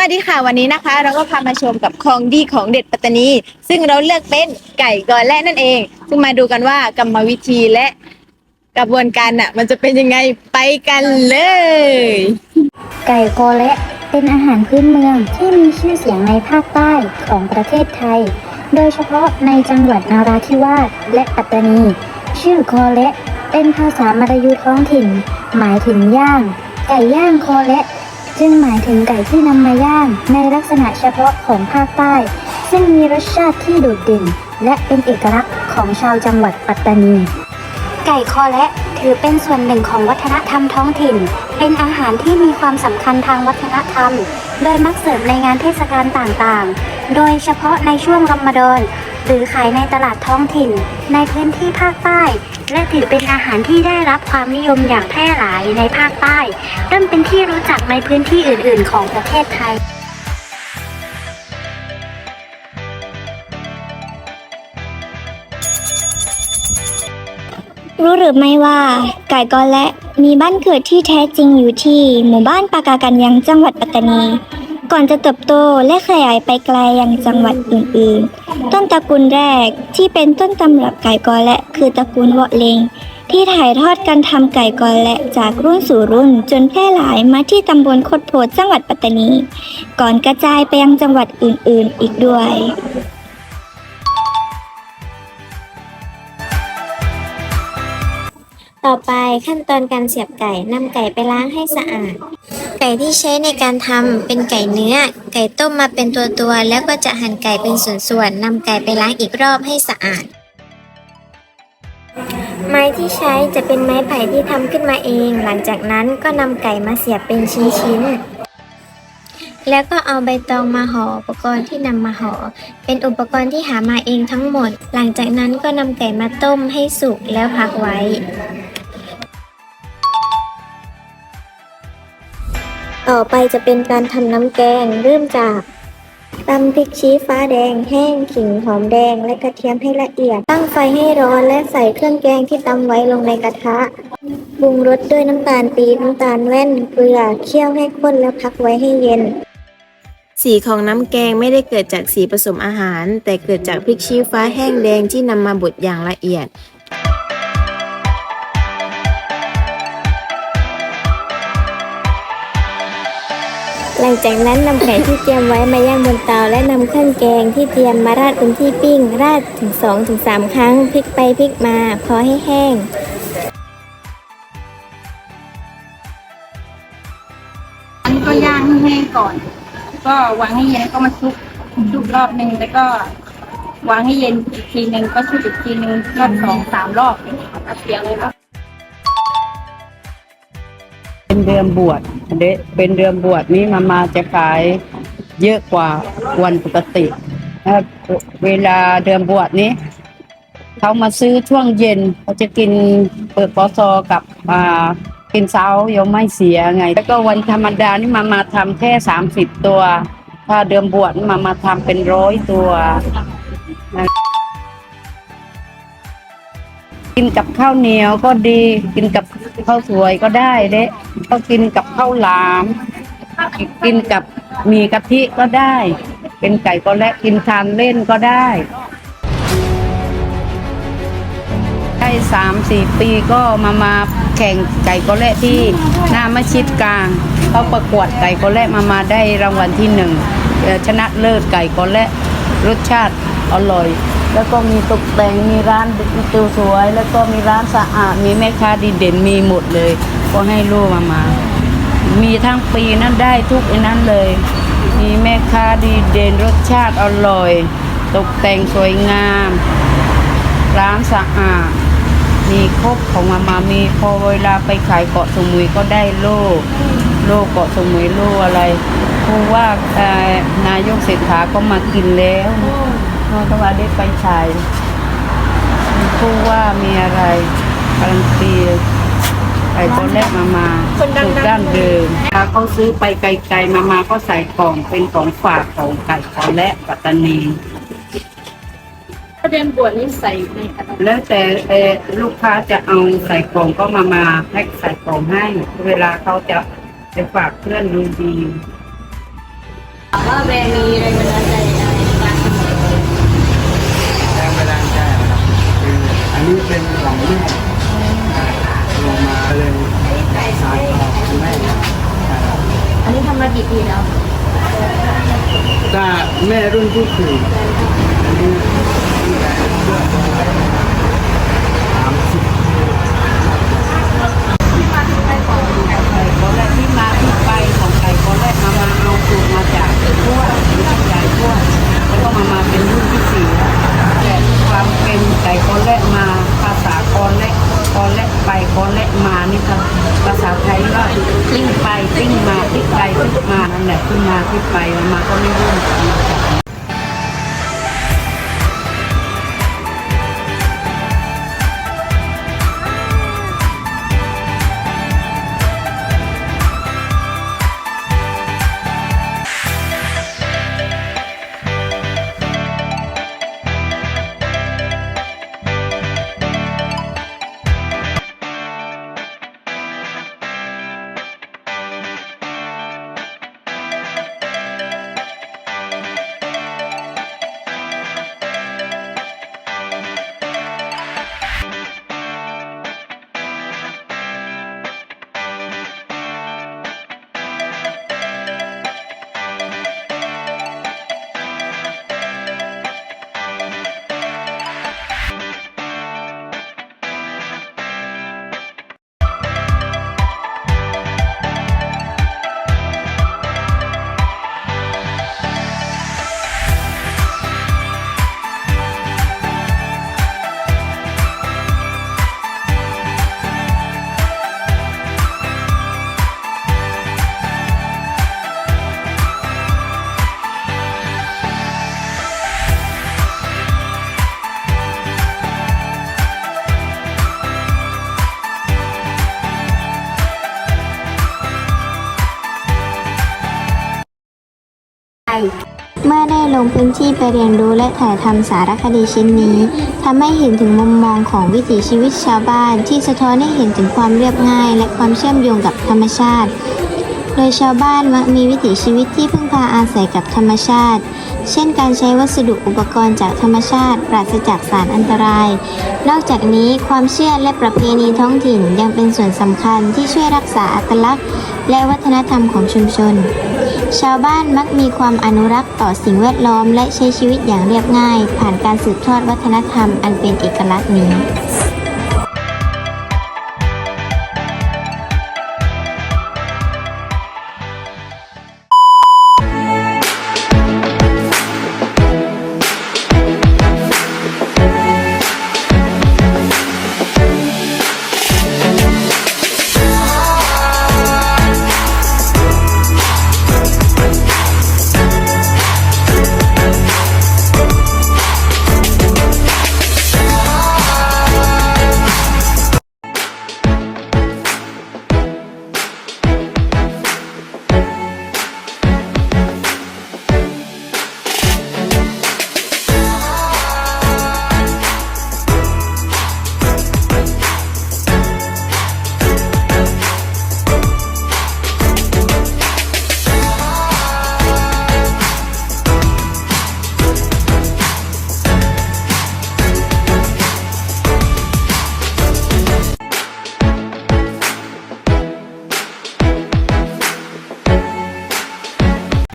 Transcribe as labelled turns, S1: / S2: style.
S1: วัสดีค่ะวันนี้นะคะ เราก็พามาชมกับของดีของเด็ดปัตตานี ซึ่งเราเลือกเป็นไก่กอและนั่นเอง ซึ่งมาดูกันว่ากรรมวิธีและกระบวนการน่ะ มันจะเป็นยังไงไปกันเลย
S2: ไก่โกเละเป็นอาหารพื้นเมืองที่มีชื่อเสียงในภาคใต้ของประเทศไทย โดยเฉพาะในจังหวัดนาราธิวาสและปัตตานี ชื่อโคเละเป็นภาษามลายูท้องถิ่น หมายถึงย่าง ไก่ย่างโคเละ จึงหมายถึงไก่ที่นำมาย่างในลักษณะเฉพาะของภาคใต้ ซึ่งมีรสชาติที่โดดเด่น และเป็นเอกลักษณ์ของชาวจังหวัดปัตตานี ไก่คอและถือเป็นส่วนหนึ่งของวัฒนธรรมท้องถิ่น เป็นอาหารที่มีความสำคัญทางวัฒนธรรม โดยมักเสิร์ฟในงานเทศกาลต่างๆ โดยเฉพาะในช่วงรอมฎอนหรือขายในตลาดท้องถิ่น ในพื้นที่ภาคใต้ และถือเป็นอาหารที่ได้รับความนิยมอย่างแพร่หลายในภาคใต้เริ่มเป็นที่รู้จักในพื้นที่อื่น ๆ ของประเทศไทย
S3: รู้หรือไม่ว่าไก่กอและ มีบ้านเกิดที่แท้จริงอยู่ที่หมู่บ้านปากากันยังจังหวัดปัตตานี ก่อนจะเติบโตและขยายไปไกลยังจังหวัดอื่นๆ ต้นตระกูลแรกที่เป็นต้นตำรับไก่กอและคือตระกูลเวาะเลงที่ถ่ายทอดการทำไก่กอและจากรุ่นสู่รุ่นจนแพร่หลายมาที่ตำบลโคดโพธิ์จังหวัดปัตตานี ก่อนกระจายไปยังจังหวัดอื่นๆ อีกด้วย ต่อไปขั้นตอนการเสียบไก่นำไก่ไปล้างให้สะอาด ไก่ที่ใช้ในการทำเป็นไก่เนื้อ ไก่ต้มมาเป็นตัวตัวๆแล้วก็จะหั่นไก่เป็นส่วนๆนำไก่ไปล้างอีกรอบให้สะอาด ไม้ที่ใช้จะเป็นไม้ไผ่ที่ทำขึ้นมาเอง หลังจากนั้นก็นำไก่มาเสียบเป็นชิ้นๆแล้วก็เอาใบตองมาห่ออุปกรณ์ที่นำมาห่อเป็นอุปกรณ์ที่หามาเองทั้งหมด หลังจากนั้นก็นำไก่มาต้มให้สุกแล้วพักไว้ ต่อไปจะเป็นการทำน้ำแกงเริ่มจากตำพริกชี้ฟ้าแดงแห้งขิงหอมแดงและกระเทียมให้ละเอียด ตั้งไฟให้ร้อนและใส่เครื่องแกงที่ตำไว้ลงในกระทะปรุงรสด้วยน้ำตาลปี๊บน้ำตาลแว่นเกลือเคี่ยวให้ข้นแล้วพักไว้ให้เย็น
S4: สีของน้ำแกงไม่ได้เกิดจากสีผสมอาหาร แต่เกิดจากพริกชี้ฟ้าแห้งแดงที่นำมาบดอย่างละเอียด
S3: หลังจากนั้นนำไก่ที่เตรียมไว้มาย่างบนเตาและนำเครื่องแกงที่เตรียมมาราดบนที่ปิ้ง ราดถึง 2-3 ครั้งพลิกไปพลิกมาพอให้แห้ง
S5: อันก็ย่างให้แห้งก่อน ก็วางให้เย็นก็มาชุบชุบรอบหนึ่งแล้วก็วางให้เย็นอีกทีหนึ่งก็ชุบอีกทีหนึ่งรอบสองสามรอบเอาเสียงเลยครับ
S6: เป็นเดือนบวช เดเป็นเดือนบวชนี้มามาจะขายเยอะกว่าวันปกตินะครับเวลาเดือนบวชนี้เขามาซื้อช่วงเย็นเขาจะกินเปิดปอซอกับอ่ากินเช้ายังไม่เสียไง แล้วก็วันธรรมดานี่มามาทำแค่สามสิบตัว ถ้าเดือนบวชนี่มามาทำเป็นร้อยตัว กินกับข้าวเหนียวก็ดี กินกับข้าวสวยก็ได้เด้ก็กินกับข้าวหลาม กินกับมีกะทิก็ได้ เป็นไก่ก็และกินทานเล่นก็ได้ได้สามสี่ปีก็มามาแข่งไก่ก็และที่หน้ามชิดกลางเขาประกวดไก่ก็และมามาได้รางวัลที่หนึ่งชนะเลิศไก่ก็และรสชาติอร่อย แล้วก็มีตกแต่งมีร้านตัวสวย แล้วก็มีร้านสะอาด มีแม่ค้าดีเด่นมีหมดเลย ก็ให้ลูกมามา มีทั้งปีนั้นได้ทุกอ้นั้นเลย มีแม่ค้าดีเด่นรสชาติอร่อย ตกแต่งสวยงาม ร้านสะอาด มีครบของมามามีพอเวลาไปขายเกาะสมุยก็ได้โล่โล่เกาะสมุยโล่อะไรผู้ว่าเอ่อนายกเศรษฐาก็มากินแล้ว เพราะว่าได้ไปฉายมีผู้ว่ามีอะไรการันตีไก่ตัวแรกมามาสูตรด้านเดิมถ้าเขาซื้อไปไกลๆมามาก็ใส่กล่องเป็นของฝากของไก่ตัวแรกปัตตานี
S5: ประเด็นบวชนี่ใส่ในกระดาษ
S6: แล้วแต่เอ่อลูกค้าจะเอาใส่กล่องก็มามาให้ใส่กล่องให้ เวลาเขาจะไปฝากเพื่อนดูดี
S5: ว่าแบรนด์มีแรงบันดาลใจอะไรในการทำ
S7: แรงบันดาลใจครับคืออั นนี้เป็นของแม่อ่าลงมาเลยสายต่อคุณแม่ครับ
S5: อันนี้ทำมากี่ปีแล้ว
S7: ถ้าแม่รุ่นที่สี่อันนี้ตั้งแต่เมื่อสามสิบ
S6: ไก่โกเละที่มาที่ไปของไก่โกเละมามาเอาสูตรมาจากทวดหรือจากยายทวดแล้วก็มามาเป็นรุ่นที่สี่แล้วแต่ ความเป็นไก่คนและมา ภาษาคนและคนและไปคนและมานี่ค่ะภาษาไทยก็ติ้งไปติ้งมาติ้งไปติ้งมานั่นแหละขึ้นมาติ้งไปมันมาก็ไม่รู้
S3: เมื่อได้ลงพื้นที่ไปเรียนรู้และถ่ายทำสารคดีชิ้นนี้ทำให้เห็นถึงมุมมองของวิถีชีวิตชาวบ้าน ที่สะท้อนให้เห็นถึงความเรียบง่าย และความเชื่อมโยงกับธรรมชาติ โดยชาวบ้านมักมีวิถีชีวิตที่พึ่งพาอาศัยกับธรรมชาติ เช่นการใช้วัสดุอุปกรณ์จากธรรมชาติ ปราศจากสารอันตราย นอกจากนี้ความเชื่อและประเพณีท้องถิ่นยังเป็นส่วนสำคัญที่ช่วยรักษาอัตลักษณ์ และวัฒนธรรมของชุมชน ชาวบ้านมักมีความอนุรักษ์ต่อสิ่งแวดล้อมและใช้ชีวิตอย่างเรียบง่าย ผ่านการสืบทอดวัฒนธรรมอันเป็นเอกลักษณ์นี้